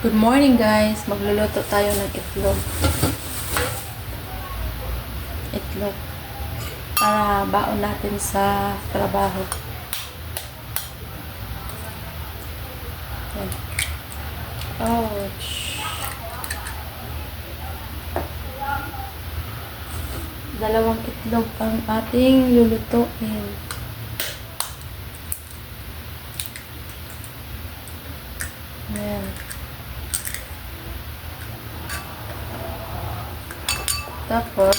Good morning guys. Magluluto tayo ng itlog. Itlog. Para baon natin sa trabaho. Yan. Ouch. Dalawang itlog ang ating lulutuin. Ayan. Tapos,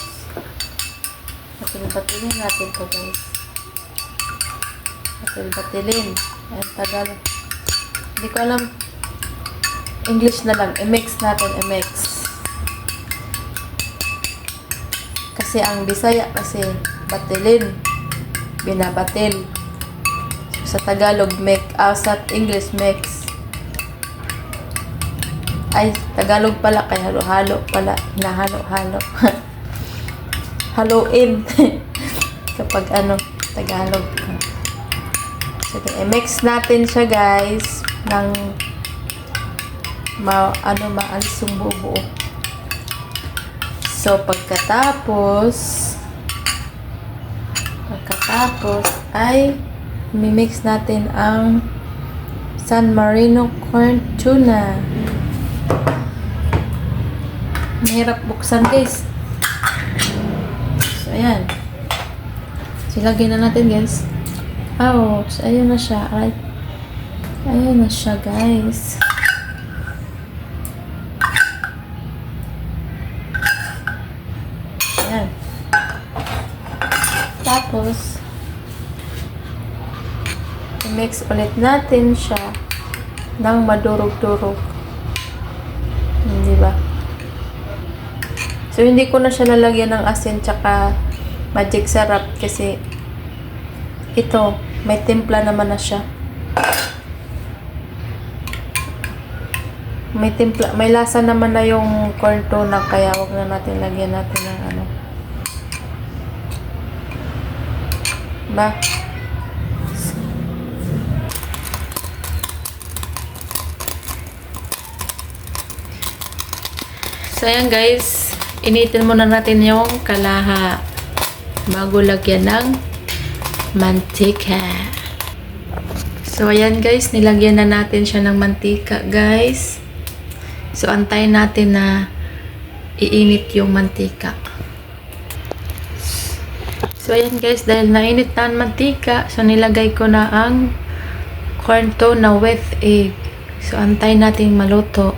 patil-patilin natin to guys. Patil-patilin. Ayan, Tagalog. Hindi ko alam. English na lang. I-mix natin. I-mix. Kasi ang Bisaya kasi batilin. Binabatil. So, sa Tagalog, make. Ah, sa English, mix. Ay, Tagalog pala, kaya halo-halo pala. Hinahalo-halo. Haluin. Kapag ano, Tagalog. So, i-mix natin siya guys ng ma ano maalis yung bubuo. So, pagkatapos pagkatapos ay mimix natin ang San Marino corn tuna. Mahirap buksan guys. So, ayan. Silagay na natin guys. Ouch. Ayun na siya. Ay. Ayun na siya guys. Ayan. Tapos, i-mix ulit natin siya ng madurog-durog. Hindi ba? So, hindi ko na siya lalagyan ng asin tsaka magic sarap kasi ito, may timpla naman na siya. May timpla, may lasa naman na yung corn tuna kaya wag na natin lagyan natin ng ano. Ba? So, ayan guys. Initin muna natin yung kalaha bago lagyan ng mantika. So, ayan guys. Nilagyan na natin siya ng mantika, guys. So, antayin natin na iinit yung mantika. So, ayan guys. Dahil nainit na ang mantika, so nilagay ko na ang corn tuna with egg. So, antayin natin maluto.